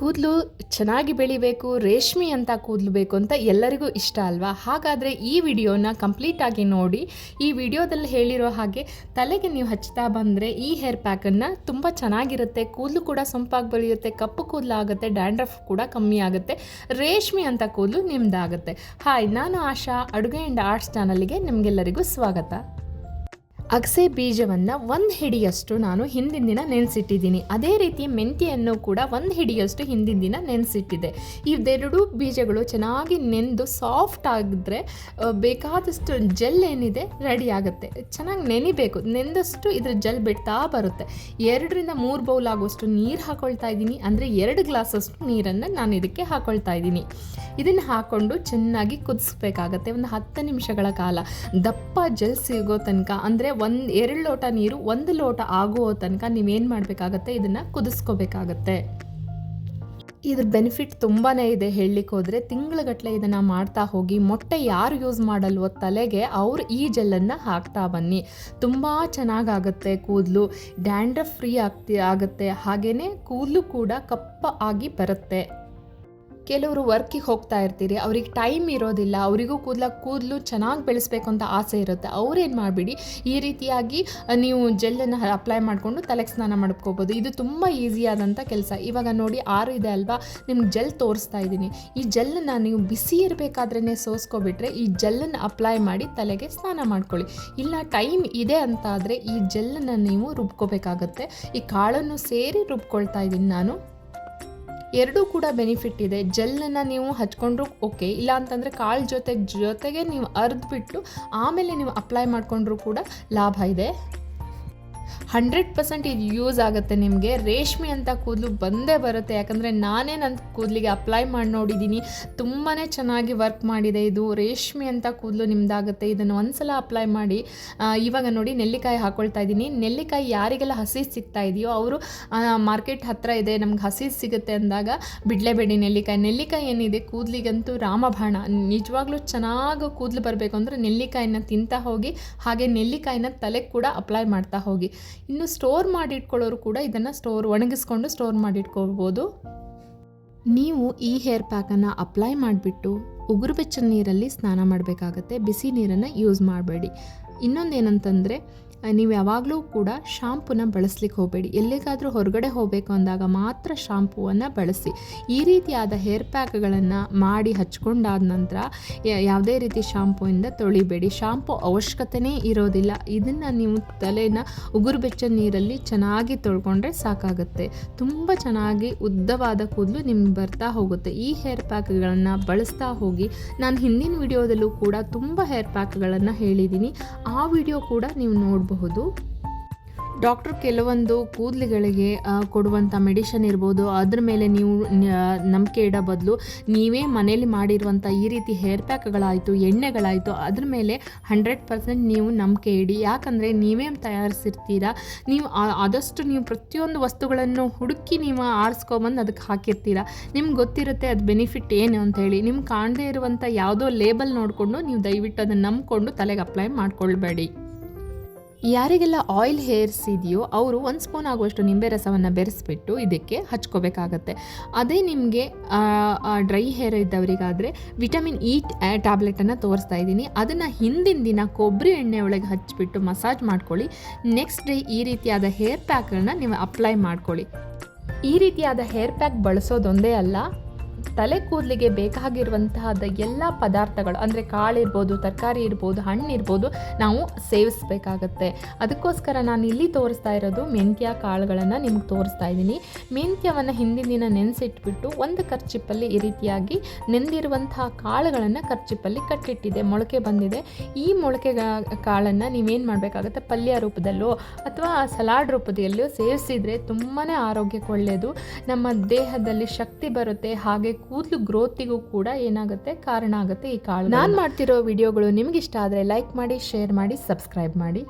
ಕೂದಲು ಚೆನ್ನಾಗಿ ಬೆಳಿಬೇಕು, ರೇಷ್ಮೆ ಅಂತ ಕೂದಲು ಬೇಕು ಅಂತ ಎಲ್ಲರಿಗೂ ಇಷ್ಟ ಅಲ್ವಾ? ಹಾಗಾದರೆ ಈ ವಿಡಿಯೋನ ಕಂಪ್ಲೀಟಾಗಿ ನೋಡಿ. ಈ ವಿಡಿಯೋದಲ್ಲಿ ಹೇಳಿರೋ ಹಾಗೆ ತಲೆಗೆ ನೀವು ಹಚ್ತಾ ಬಂದರೆ ಈ ಹೇರ್ ಪ್ಯಾಕನ್ನು ತುಂಬ ಚೆನ್ನಾಗಿರುತ್ತೆ. ಕೂದಲು ಕೂಡ ಸೊಂಪಾಗಿ ಬೆಳೆಯುತ್ತೆ, ಕಪ್ಪು ಕೂದಲು ಆಗುತ್ತೆ, ಡ್ಯಾಂಡ್ರಫ್ ಕೂಡ ಕಮ್ಮಿ ಆಗುತ್ತೆ, ರೇಷ್ಮೆ ಅಂತ ಕೂದಲು ನಿಮ್ಮದಾಗುತ್ತೆ ಹಾಯ್, ನಾನು ಆಶಾ ಅಡುಗೆ ಆ್ಯಂಡ್ ಆರ್ಟ್ಸ್ ಚಾನಲ್ಗೆ ನಿಮಗೆಲ್ಲರಿಗೂ ಸ್ವಾಗತ. ಅಗಸೆ ಬೀಜವನ್ನು ಒಂದು ಹಿಡಿಯಷ್ಟು ನಾನು ಹಿಂದಿನ ದಿನ ನೆನೆಸಿಟ್ಟಿದ್ದೀನಿ. ಅದೇ ರೀತಿ ಮೆಂತ್ಯೆಯನ್ನು ಕೂಡ ಒಂದು ಹಿಡಿಯಷ್ಟು ಹಿಂದಿನ ದಿನ ನೆನೆಸಿಟ್ಟಿದ್ದೆ. ಇವೆರಡೂ ಬೀಜಗಳು ಚೆನ್ನಾಗಿ ನೆಂದು ಸಾಫ್ಟ್ ಆಗಿದ್ರೆ ಬೇಕಾದಷ್ಟು ಜೆಲ್ ಏನಿದೆ ರೆಡಿ ಆಗುತ್ತೆ. ಚೆನ್ನಾಗಿ ನೆನಿಬೇಕು. ನೆಂದಷ್ಟು ಇದ್ರ ಜೆಲ್ ಬಿಡ್ತಾ ಬರುತ್ತೆ. ಎರಡರಿಂದ ಮೂರು ಬೌಲ್ ಆಗುವಷ್ಟು ನೀರು ಹಾಕೊಳ್ತಾ ಇದ್ದೀನಿ. ಅಂದರೆ ಎರಡು ಗ್ಲಾಸಷ್ಟು ನೀರನ್ನು ನಾನು ಇದಕ್ಕೆ ಹಾಕೊಳ್ತಾ ಇದ್ದೀನಿ. ಇದನ್ನು ಹಾಕ್ಕೊಂಡು ಚೆನ್ನಾಗಿ ಕುದಿಸ್ಬೇಕಾಗತ್ತೆ. ಒಂದು ಹತ್ತು ನಿಮಿಷಗಳ ಕಾಲ. ದಪ್ಪ ಜೆಲ್ ಸಿಗೋ ತನಕ. ಅಂದರೆ ಒಂದು, ಎರಡು ಲೋಟ ನೀರು ಒಂದು ಲೋಟ ಆಗುವ ತನಕ ನೀವೇನು ಮಾಡಬೇಕಾಗತ್ತೆ? ಇದನ್ನು ಕುದಿಸ್ಕೋಬೇಕಾಗತ್ತೆ. ಇದ್ರ ಬೆನಿಫಿಟ್ ತುಂಬಾ ಇದೆ ಹೇಳಲಿಕ್ಕೆ ಹೋದರೆ ತಿಂಗಳಗಟ್ಟಲೆ ಇದನ್ನು ಮಾಡ್ತಾ ಹೋಗಿ, ಮೊಟ್ಟೆ ಯಾರು ಯೂಸ್ ಮಾಡಲ್ವೋ ತಲೆಗೆ ಅವ್ರು ಈ ಜೆಲ್ಲನ್ನು ಹಾಕ್ತಾ ಬನ್ನಿ. ತುಂಬ ಚೆನ್ನಾಗಾಗುತ್ತೆ ಕೂದಲು. ಡ್ಯಾಂಡ್ರಫ್ ಫ್ರೀ ಆಗ್ತಿ, ಆಗುತ್ತೆ. ಹಾಗೆಯೇ ಕೂದಲು ಕೂಡ ಕಪ್ಪ ಆಗಿ ಬರುತ್ತೆ. ಕೆಲವರು ವರ್ಕಿಗೆ ಹೋಗ್ತಾ ಇರ್ತೀರಿ, ಅವ್ರಿಗೆ ಟೈಮ್ ಇರೋದಿಲ್ಲ, ಅವರಿಗೂ ಕೂದಲ ಕೂದಲು ಚೆನ್ನಾಗಿ ಬೆಳೆಸ್ಬೇಕು ಅಂತ ಆಸೆ ಇರುತ್ತೆ. ಅವ್ರೇನು ಮಾಡಿಬಿಡಿ, ಈ ರೀತಿಯಾಗಿ ನೀವು ಜೆಲ್ಲನ್ನು ಅಪ್ಲೈ ಮಾಡಿಕೊಂಡು ತಲೆಗೆ ಸ್ನಾನ ಮಾಡ್ಕೋಬೋದು. ಇದು ತುಂಬ ಈಸಿಯಾದಂಥ ಕೆಲಸ. ಇವಾಗ ನೋಡಿ, ಆರು ಇದೆ ಅಲ್ವಾ? ನಿಮ್ಗೆ ಜೆಲ್ ತೋರಿಸ್ತಾ ಇದ್ದೀನಿ. ಈ ಜೆಲ್ಲನ್ನು ನೀವು ಬಿಸಿ ಇರಬೇಕಾದ್ರೇ ಸೋಸ್ಕೊಬಿಟ್ರೆ, ಈ ಜೆಲ್ಲನ್ನು ಅಪ್ಲೈ ಮಾಡಿ ತಲೆಗೆ ಸ್ನಾನ ಮಾಡ್ಕೊಳ್ಳಿ. ಇಲ್ಲ ಟೈಮ್ ಇದೆ ಅಂತ ಆದರೆ ಈ ಜೆಲ್ಲನ್ನು ನೀವು ರುಬ್ಕೋಬೇಕಾಗತ್ತೆ. ಈ ಕಾಳನ್ನು ಸೇರಿ ರುಬ್ಕೊಳ್ತಾ ಇದ್ದೀನಿ ನಾನು. ಎರಡೂ ಕೂಡ ಬೆನಿಫಿಟ್ ಇದೆ. ಜೆಲ್ಲನ್ನು ನೀವು ಹಚ್ಕೊಂಡ್ರು ಓಕೆ ಇಲ್ಲ ಅಂತಂದರೆ ಕಾಳು ಜೊತೆ, ಜೊತೆಗೆ ನೀವು ಅರ್ದ್ಬಿಟ್ಟು ಆಮೇಲೆ ನೀವು ಅಪ್ಲೈ ಮಾಡಿಕೊಂಡ್ರೂ ಕೂಡ ಲಾಭ ಇದೆ. ಹಂಡ್ರೆಡ್ ಪರ್ಸೆಂಟ್ ಇದು ಯೂಸ್ ಆಗುತ್ತೆ ನಿಮಗೆ. ರೇಷ್ಮೆ ಅಂತ ಕೂದಲು ಬಂದೇ ಬರುತ್ತೆ. ಯಾಕಂದರೆ ನಾನೇ ನನ್ನ ಕೂದಲಿಗೆ ಅಪ್ಲೈ ಮಾಡಿ ನೋಡಿದ್ದೀನಿ ತುಂಬಾ ಚೆನ್ನಾಗಿ ವರ್ಕ್ ಮಾಡಿದೆ ಇದು. ರೇಷ್ಮೆ ಅಂತ ಕೂದಲು ನಿಮ್ಮದಾಗುತ್ತೆ ಇದನ್ನು ಒಂದ್ಸಲ ಅಪ್ಲೈ ಮಾಡಿ ಇವಾಗ ನೋಡಿ ನೆಲ್ಲಿಕಾಯಿ ಹಾಕ್ಕೊಳ್ತಾ ಇದ್ದೀನಿ ನೆಲ್ಲಿಕಾಯಿ ಯಾರಿಗೆಲ್ಲ ಹಸಿ ಸಿಗ್ತಾ ಇದೆಯೋ ಅವರು ಮಾರ್ಕೆಟ್ ಹತ್ತಿರ ಇದೆ. ನಮ್ಗೆ ಹಸಿ ಸಿಗುತ್ತೆ ಅಂದಾಗ ಬಿಡಲೇಬೇಡಿ ನೆಲ್ಲಿಕಾಯಿ. ನೆಲ್ಲಿಕಾಯಿ ಏನಿದೆ? ಕೂದಲಿಗಂತೂ ರಾಮಬಾಣ. ನಿಜವಾಗ್ಲೂ ಚೆನ್ನಾಗಿ ಕೂದಲು ಬರಬೇಕು ಅಂದರೆ ನೆಲ್ಲಿಕಾಯಿನ ತಿಂತಾ ಹೋಗಿ, ಹಾಗೆ ನೆಲ್ಲಿಕಾಯಿನ ತಲೆಗೆ ಕೂಡ ಅಪ್ಲೈ ಮಾಡ್ತಾ ಹೋಗಿ. ಇನ್ನು ಸ್ಟೋರ್ ಮಾಡಿ ಇಟ್ಕೊಳ್ಳೋರು ಕೂಡ ಇದನ್ನು ಸ್ಟೋರ್ ಒಣಗಿಸ್ಕೊಂಡು ಸ್ಟೋರ್ ಮಾಡಿ ಇಟ್ಕೊಳ್ಬೋದು ನೀವು ಈ ಹೇರ್ ಪ್ಯಾಕನ್ನು ಅಪ್ಲೈ ಮಾಡಿಬಿಟ್ಟು ಉಗುರು ಬೆಚ್ಚ ನೀರಲ್ಲಿ ಸ್ನಾನ ಮಾಡಬೇಕಾಗತ್ತೆ. ಬಿಸಿ ನೀರನ್ನು ಯೂಸ್ ಮಾಡಬೇಡಿ. ಇನ್ನೊಂದೇನಂತಂದರೆ ನೀವು ಯಾವಾಗಲೂ ಕೂಡ ಶಾಂಪೂನ ಬಳಸ್ಲಿಕ್ಕೆ ಹೋಗಬೇಡಿ. ಎಲ್ಲಿಗಾದರೂ ಹೊರಗಡೆ ಹೋಗಬೇಕು ಅಂದಾಗ ಮಾತ್ರ ಶಾಂಪುವನ್ನು ಬಳಸಿ. ಈ ರೀತಿಯಾದ ಹೇರ್ ಪ್ಯಾಕ್ಗಳನ್ನು ಮಾಡಿ ಹಚ್ಕೊಂಡಾದ ನಂತರ ಯಾವುದೇ ರೀತಿ ಶಾಂಪೂಯಿಂದ ತೊಳಿಬೇಡಿ. ಶಾಂಪೂ ಅವಶ್ಯಕತೆನೇ ಇರೋದಿಲ್ಲ. ಇದನ್ನು ನೀವು ತಲೆನ ಉಗುರು ಬೆಚ್ಚ ನೀರಲ್ಲಿ ಚೆನ್ನಾಗಿ ತೊಳ್ಕೊಂಡ್ರೆ ಸಾಕಾಗುತ್ತೆ. ತುಂಬ ಚೆನ್ನಾಗಿ ಉದ್ದವಾದ ಕೂದಲು ನಿಮ್ಗೆ ಬರ್ತಾ ಹೋಗುತ್ತೆ. ಈ ಹೇರ್ ಪ್ಯಾಕ್ಗಳನ್ನು ಬಳಸ್ತಾ ಹೋಗಿ ನಾನು ಹಿಂದಿನ ವಿಡಿಯೋದಲ್ಲೂ ಕೂಡ ತುಂಬ ಹೇರ್ ಪ್ಯಾಕ್ಗಳನ್ನು ಹೇಳಿದ್ದೀನಿ ಆ ವಿಡಿಯೋ ಕೂಡ ನೀವು ನೋಡಬಹುದು. ಡಾಕ್ಟ್ರು ಕೆಲವೊಂದು ಕೂದಲುಗಳಿಗೆ ಕೊಡುವಂಥ ಮೆಡಿಷನ್ ಇರ್ಬೋದು, ಅದ್ರ ಮೇಲೆ ನೀವು ನಂಬಿಕೆ ಇಡೋ ಬದಲು ನೀವೇ ಮನೇಲಿ ಮಾಡಿರುವಂಥ ಈ ರೀತಿ ಹೇರ್ ಪ್ಯಾಕ್ಗಳಾಯಿತು ಎಣ್ಣೆಗಳಾಯಿತು, ಅದ್ರ ಮೇಲೆ ಹಂಡ್ರೆಡ್ ಪರ್ಸೆಂಟ್ ನೀವು ನಂಬಿಕೆ ಇಡಿ. ಯಾಕಂದರೆ ನೀವೇ ತಯಾರಿಸಿರ್ತೀರಾ, ನೀವು ಆದಷ್ಟು ನೀವು ಪ್ರತಿಯೊಂದು ವಸ್ತುಗಳನ್ನು ಹುಡುಕಿ ನೀವು ಆರಿಸ್ಕೊಬಂದು ಅದಕ್ಕೆ ಹಾಕಿರ್ತೀರಾ. ನಿಮ್ಗೆ ಗೊತ್ತಿರುತ್ತೆ ಅದು ಬೆನಿಫಿಟ್ ಏನು ಅಂತ ಹೇಳಿ ನಿಮ್ಗೆ ಕಾಣದೇ ಇರುವಂಥ ಯಾವುದೋ ಲೇಬಲ್ ನೋಡಿಕೊಂಡು ನೀವು ದಯವಿಟ್ಟು ಅದನ್ನು ನಂಬಿಕೊಂಡು ತಲೆಗೆ ಅಪ್ಲೈ ಮಾಡ್ಕೊಳ್ಬೇಡಿ. ಯಾರಿಗೆಲ್ಲ ಆಯಿಲ್ ಹೇರ್ಸ್ ಇದೆಯೋ ಅವರು ಒಂದು ಸ್ಪೂನ್ ಆಗುವಷ್ಟು ನಿಂಬೆ ರಸವನ್ನು ಬೆರೆಸ್ಬಿಟ್ಟು ಇದಕ್ಕೆ ಹಚ್ಕೋಬೇಕಾಗತ್ತೆ. ಅದೇ ನಿಮಗೆ ಡ್ರೈ ಹೇರ್ ಇದ್ದವರಿಗಾದರೆ ವಿಟಮಿನ್ ಇ ಟ್ಯಾಬ್ಲೆಟನ್ನು ತೋರಿಸ್ತಾ ಇದ್ದೀನಿ. ಅದನ್ನು ಹಿಂದಿನ ದಿನ ಕೊಬ್ಬರಿ ಎಣ್ಣೆ ಒಳಗೆ ಹಚ್ಚಿಬಿಟ್ಟು ಮಸಾಜ್ ಮಾಡ್ಕೊಳ್ಳಿ. ನೆಕ್ಸ್ಟ್ ಡೇ ಈ ರೀತಿಯಾದ ಹೇರ್ ಪ್ಯಾಕನ್ನು ನೀವು ಅಪ್ಲೈ ಮಾಡ್ಕೊಳ್ಳಿ. ಈ ರೀತಿಯಾದ ಹೇರ್ ಪ್ಯಾಕ್ ಬಳಸೋದೊಂದೇ ಅಲ್ಲ ತಲೆ ಕೂದಲಿಗೆ ಬೇಕಾಗಿರುವಂತಹದ ಎಲ್ಲ ಪದಾರ್ಥಗಳು, ಅಂದರೆ ಕಾಳಿರ್ಬೋದು ತರಕಾರಿ ಇರ್ಬೋದು, ಹಣ್ಣು ಇರ್ಬೋದು, ನಾವು ಸೇವಿಸಬೇಕಾಗತ್ತೆ. ಅದಕ್ಕೋಸ್ಕರ ನಾನು ಇಲ್ಲಿ ತೋರಿಸ್ತಾ ಇರೋದು ಮೆಂತ್ಯ ಕಾಳುಗಳನ್ನು ನಿಮ್ಗೆ ತೋರಿಸ್ತಾ ಇದ್ದೀನಿ. ಮೆಂತ್ಯವನ್ನು ಹಿಂದಿನ ದಿನ ನೆನೆಸಿಟ್ಬಿಟ್ಟು ಒಂದು ಕರ್ಚಿಪ್ಪಲ್ಲಿ ಈ ರೀತಿಯಾಗಿ ನೆಂದಿರುವಂತಹ ಕಾಳುಗಳನ್ನು ಕರ್ಚಿಪ್ಪಲ್ಲಿ ಕಟ್ಟಿಟ್ಟಿದೆ. ಮೊಳಕೆ ಬಂದಿದೆ. ಈ ಮೊಳಕೆ ಕಾಳನ್ನು ನೀವೇನು ಮಾಡಬೇಕಾಗುತ್ತೆ? ಪಲ್ಯ ರೂಪದಲ್ಲೋ ಅಥವಾ ಸಲಾಡ್ ರೂಪದಲ್ಲೋ ಸೇವಿಸಿದರೆ ತುಂಬಾ ಆರೋಗ್ಯಕ್ಕೆ ಒಳ್ಳೆಯದು ನಮ್ಮ ದೇಹದಲ್ಲಿ ಶಕ್ತಿ ಬರುತ್ತೆ. ಹಾಗೆ ಕೂದಲು ಗ್ರೋತಿಗೂ ಕೂಡ ಏನಾಗುತ್ತೆ, ಕಾರಣ ಆಗುತ್ತೆ ಈ ಕಾಳು ನಾನು ಮಾಡ್ತಿರೋ ವಿಡಿಯೋಗಳು ನಿಮ್ಗೆ ಇಷ್ಟ ಆದರೆ ಲೈಕ್ ಮಾಡಿ ಶೇರ್ ಮಾಡಿ ಸಬ್ಸ್ಕ್ರೈಬ್ ಮಾಡಿ.